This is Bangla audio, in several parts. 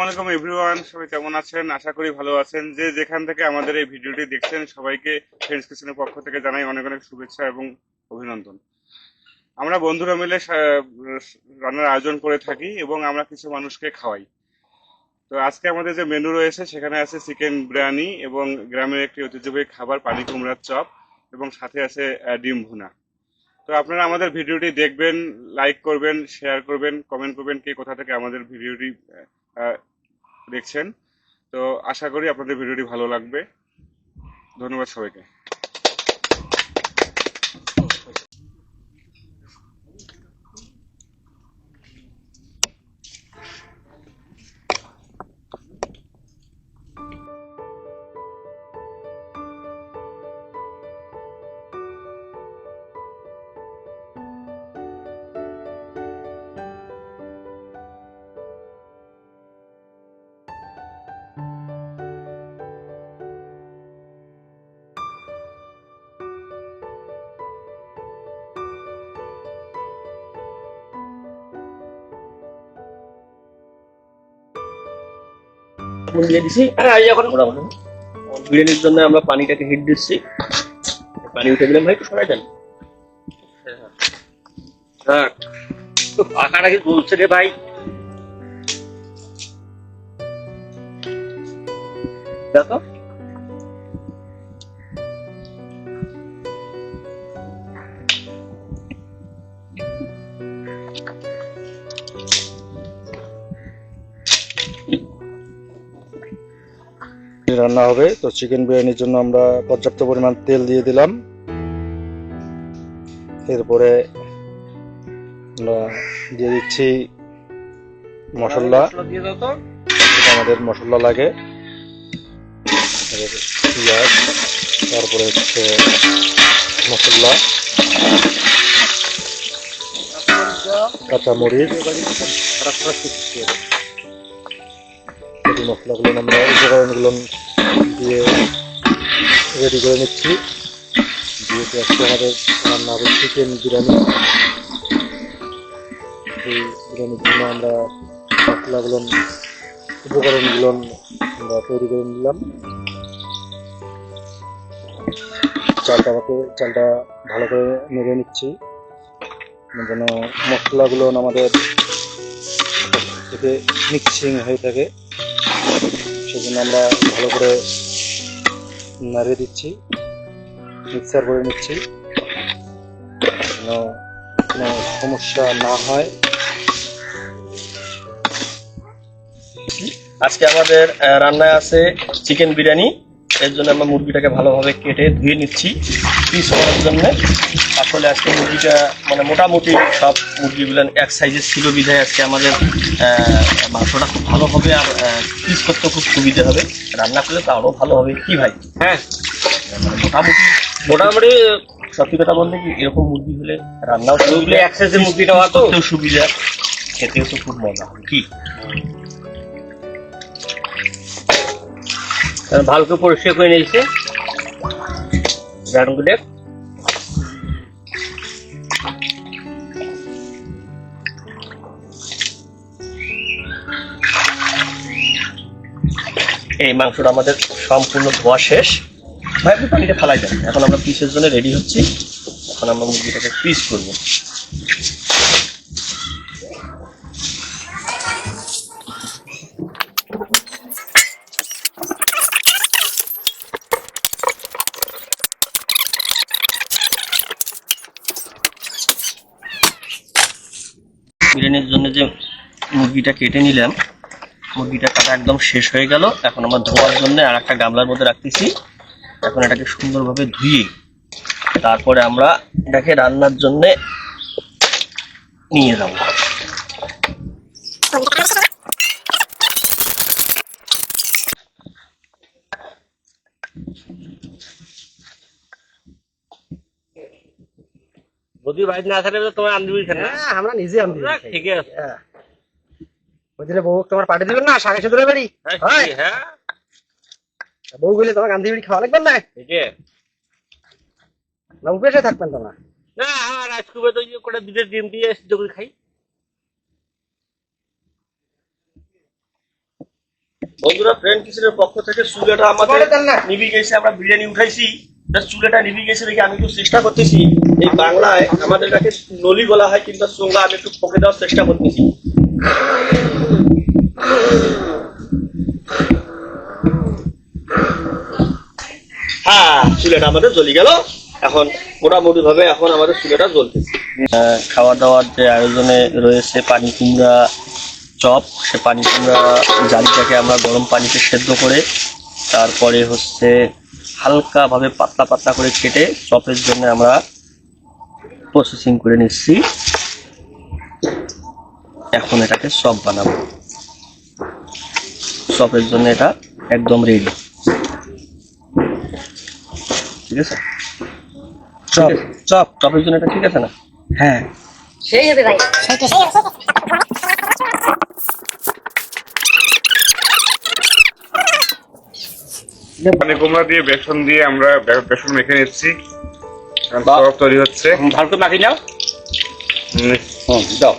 আসসালামাইকুম এভরিওয়ান সবাই কেমন আছেন? আশা করি ভালো আছেন। যে যেখান থেকে আমাদের এই ভিডিওটি দেখছেন, সবাইকে ফ্রেন্ডস কিচেনের পক্ষ থেকে জানাই অনেক অনেক শুভেচ্ছা এবং অভিনন্দন। আমরা বন্ধুরা মিলে রান্নার আয়োজন করে থাকি এবং আমরা কিছু মানুষকে খাওয়াই। তো আজকে আমাদের যে মেনু রয়েছে, সেখানে আছে চিকেন বিরিয়ানি এবং গ্রামের একটি ঐতিহ্যবাহী খাবার, পানি কুমড়ার চপ এবং সাথে আছে ডিম ভুনা। তো আপনারা আমাদের ভিডিওটি দেখবেন লাইক করবেন শেয়ার করবেন কমেন্ট করবেন কে কোথা থেকে আমাদের ভিডিওটি দেখছেন। তো আশা করি আপনাদের ভিডিওটি ভালো লাগবে। ধন্যবাদ সবাইকে। দিয়ে দিছি। এখন মোটামুটি বিরিয়ানির জন্য আমরা পানিটাকে হিট দিচ্ছি। পানি উঠে দিলাম ভাই একটু সরাই দেন। হ্যাঁ। পাখাটা কি বলছে রে ভাই? দেখো। রান্না হবে। তো চিকেন বিরিয়ানির জন্য আমরা পর্যাপ্ত পরিমাণ তেল দিয়ে দিলাম। এরপরে আমরা দিয়ে দিচ্ছি মশলা। আমাদের মশলা লাগে। পেঁয়াজ তারপরে হচ্ছে মশলা। কাঁচামরিচ। মশলাগুলো আমরা উপকরণগুলো দিয়ে রেডি করে নিচ্ছি। যেহেতু আজকে আমাদের রান্না হবে চিকেন বিরিয়ানি। এই বিরিয়ানির জন্য আমরা মশলাগুলো উপকরণগুলো আমরা তৈরি করে নিলাম। চালটা আমাকে, চালটা ভালো করে নেড়ে নিচ্ছি। যেন মশলাগুলো আমাদের থেকে মিক্সিং হয়ে থাকে। সেজন্য আমরা ভালো করে নাড়িয়ে দিচ্ছি। মিক্সার করে নিচ্ছি। কোনো সমস্যা না হয়। আজকে আমাদের রান্নায় আছে চিকেন বিরিয়ানি। এর জন্য আমরা মুরগিটাকে ভালোভাবে কেটে ধুয়ে নিচ্ছি। পিস করার জন্য আসলে আজকে মুরগিটা মানে মোটামুটি সব মুরগিগুলো এক সাইজের ছিল বিধায় আজকে আমাদের মাংসটা খুব ভালো হবে আর পিস করতে খুব সুবিধা হবে। রান্না করলে তো আরও ভালো হবে। কি ভাই? হ্যাঁ। মোটামুটি মোটামুটি সত্যি কথা বলতে কি এরকম মুরগি হলে রান্নাও সুবিধা এক সাইজের মুরগিটা তো। সুবিধা খেতেও তো খুব মজা হবে। কি? ভালো করে পরিষ্কার করে নিয়েছে। গানগুলো এই মাংসটা আমাদের সম্পূর্ণ ধোয়া শেষ। ভাই, আপনি পানিটা ফেলাই দেন। এখন আমরা পিসের জন্য রেডি হচ্ছি। এখন আমরা মুরগিটাকে পিস করব। বিরিয়ানির জন্য যে মুরগিটা কেটে নিলাম, মুরগিটা কাটা একদম শেষ হয়ে গেল। এখন আমার ধোয়ার জন্য আর একটা গামলার মধ্যে রাখতেছি। এখন এটাকে সুন্দরভাবে ধুয়ে তারপরে আমরা এটাকে রান্নার জন্যে নিয়ে যাব। যদি বাইরে না থাকে তো তোমার হ্যাঁ, আমরা নিজে ঠিক আছে। ওই দিনে বউ তোমার পাঠিয়ে দিবেন না? বাড়ি? হ্যাঁ হ্যাঁ? বউ গেলে তোমার গান্ধী বাড়ি খাওয়া লাগবেন না? ঠিক আছে। না উপেসে থাকবেন তোমরা? না আমার আজকে তো ইয়ে করে দুধের ডিম দিয়ে সিদ্ধ করে খাই। বন্ধুরা ফ্রেন্ড কিচেনের পক্ষ থেকে চুলাটা আমাদের নিভি গেছে আমরা বিরিয়ানি উঠাইছি। চুলাটা নিভি গেছে দেখে, আমি একটু চেষ্টা করতেছি। এই বাংলায় আমাদের কাছে নলি বলা হয় কিংবা চোঙ্গা আমি একটু পকে দেওয়ার চেষ্টা করতেছি। হ্যাঁ চুলাটা আমাদের জ্বলি গেল। এখন মোটামুটি ভাবে এখন আমাদের চুলাটা জ্বলতেছে। খাওয়া দাওয়ার যে আয়োজনে রয়েছে পানি কুমড়া চপ, সে পানি কুমড়া জালিটাকে আমরা গরম পানিতে সেদ্ধ করে তারপরে হচ্ছে হালকা ভাবে পাতলা পাতলা করে কেটে চপের জন্য আমরা প্রসেসিং করে নিচ্ছি। এখন এটাকে চপ বানাবো। চপের জন্য এটা একদম রেডি ঠিক আছে? Chop chop. চপের জন্য এটা ঠিক আছে না? হ্যাঁ। সেই হবে ভাই। পানি কুমড়া দিয়ে বেসন দিয়ে আমরা বেসন মেখে নিচ্ছি। এখন তৈরি হচ্ছে। ভালো করে মাখি নাও। দাও।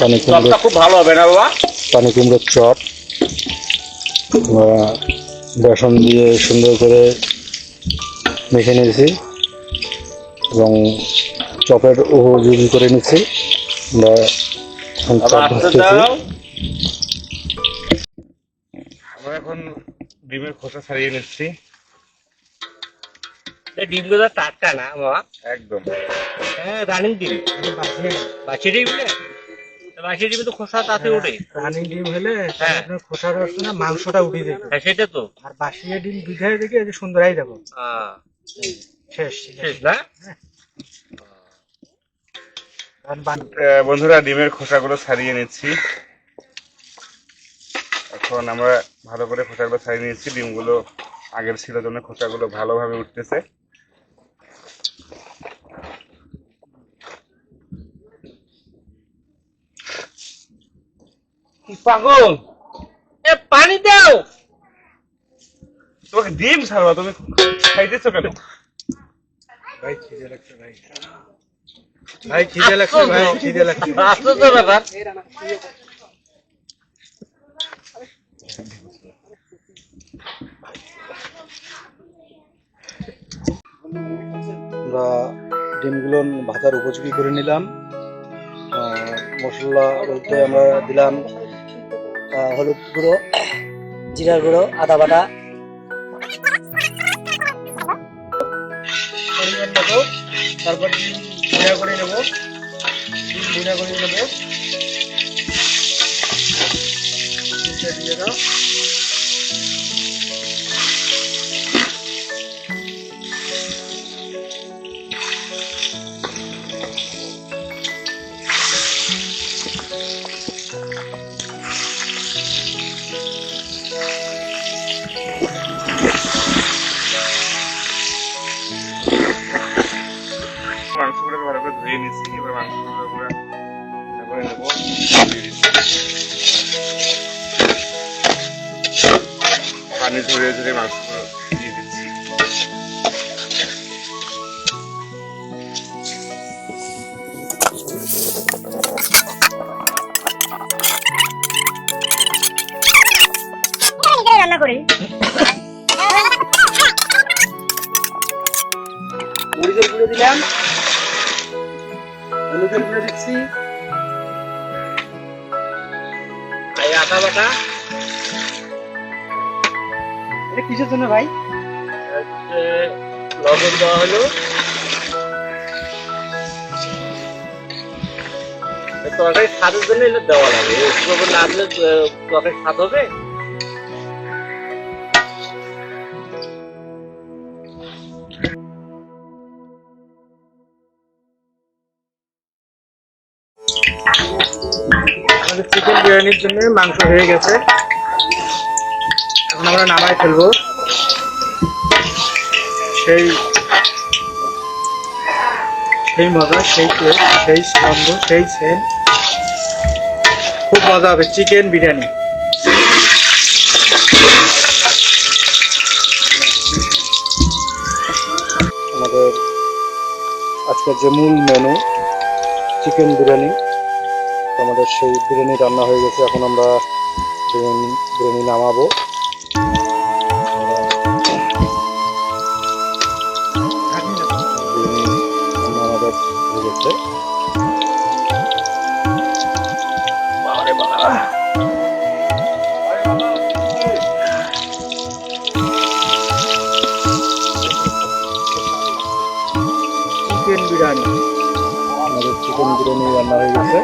পানি কুমড়ো খুব ভালো হবে না বাবা? পানি কুমড়োর চপ। বেসন দিয়ে সুন্দর করে মেখে নিয়েছি এবং চপের উপযোগী করে নিচ্ছি। আমরা চপ ভাজতেছি। আমরা এখন ডিমের খোসা ছাড়িয়ে নিচ্ছি। এই ডিমগুলো টাটকা না বাবা? একদম। হ্যাঁ রানিং ডিম। বাছি ডিম না বাছি ডিমে তো খোসা তাতে ওঠে। রানিং ডিম হলে হ্যাঁ। না মাংসটা উঠে যাবে হ্যাঁ সেটা তো। আর বাসিয়ে ডিম এই সুন্দর দেখো আহ, শেষ। শেষ না? বন্ধুরা ডিমের খোসাগুলো ছাড়িয়ে নিচ্ছি। এখন আমরা ভালো করে খোসাগুলো ছাড়িয়ে নিয়েছি। ডিমগুলো আগের ছিল জন্য খোসাগুলো ভালোভাবে উঠতেছে। পাগল? এ পানি দাও! তোমাকে ডিম ছাড়বা তুমি খাইতেছো কেন? ভাই খিদে লাগছে ভাই। ভাই খিদে লাগছে ভাই খিদে লাগছে। ব্যাপার। আমরা ডিমগুলো ভাজার উপযোগী করে নিলাম। মশলা বলতে আমরা দিলাম হলুদ গুঁড়ো, জিরার গুঁড়ো, আদা বাটা। তারপর করে করে নেব। seriedad ঝরিয়ে ঝরিয়ে মাংসগুলো দিয়ে দিচ্ছি রান্না করি। মরিচের গুঁড়ো দিলাম। হলুদের গুঁড়ো দিচ্ছি। আদা বাটা। এটা কিসের জন্য ভাই? লবণ দেওয়া হলো। তরকারি স্বাদের জন্য এটা দেওয়া লাগে। লবণ না দিলে তরকারি স্বাদ হবে? আমাদের চিকেন বিরিয়ানির জন্য মাংস হয়ে গেছে। এখন আমরা নামাই ফেলব। সেই সেই মজা, সেই টেস্ট সেই গন্ধ, সেই সেন খুব মজা হবে চিকেন বিরিয়ানি। আমাদের আজকের যে মূল মেনু চিকেন বিরিয়ানি, আমাদের সেই বিরিয়ানি রান্না হয়ে গেছে। এখন আমরা বিরিয়ানি নামাবো। বাবা। চিকেন বিরিয়ানি আমাদের চিকেন বিরিয়ানি রান্না হয়ে গেছে।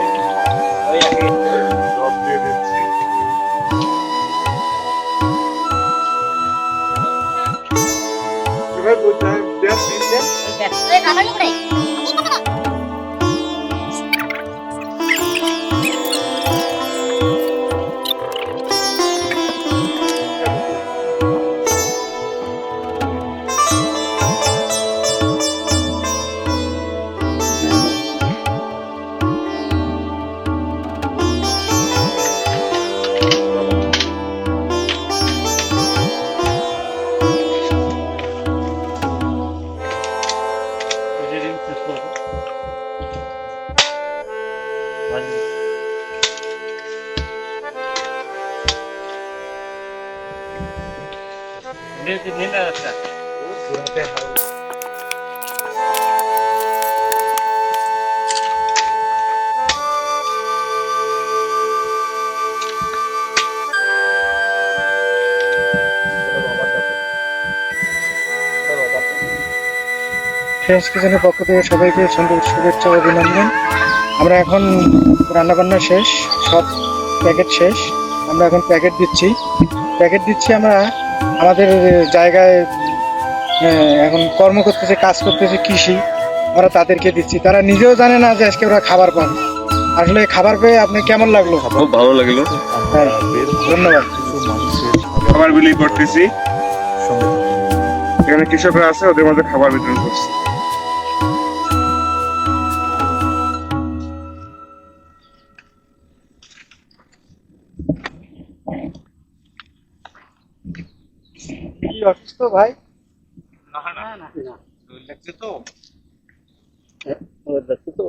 দেশ দিচ্ছেন ফ্রেন্ডস কিচেনের পক্ষ থেকে সবাইকে সুন্দর শুভেচ্ছা অভিনন্দন। আমরা এখন রান্না বান্না শেষ, সব প্যাকেট শেষ। আমরা এখন প্যাকেট দিচ্ছি। প্যাকেট দিচ্ছি আমরা আমাদের জায়গায় এখন কর্ম করতেছে কাজ করতেছে কৃষি আমরা তাদেরকে দিচ্ছি। তারা নিজেও জানে না যে আজকে ওরা খাবার পান আসলে খাবার পেয়ে আপনি কেমন লাগল? খুব ভালো লাগল। হ্যাঁ ধন্যবাদ। খাবার বিলি করতেছি। এখানে কৃষকরা আছে ওদের মধ্যে খাবার বিতরণ করছি। অসুস্থ ভাই? না না। না তো? তো।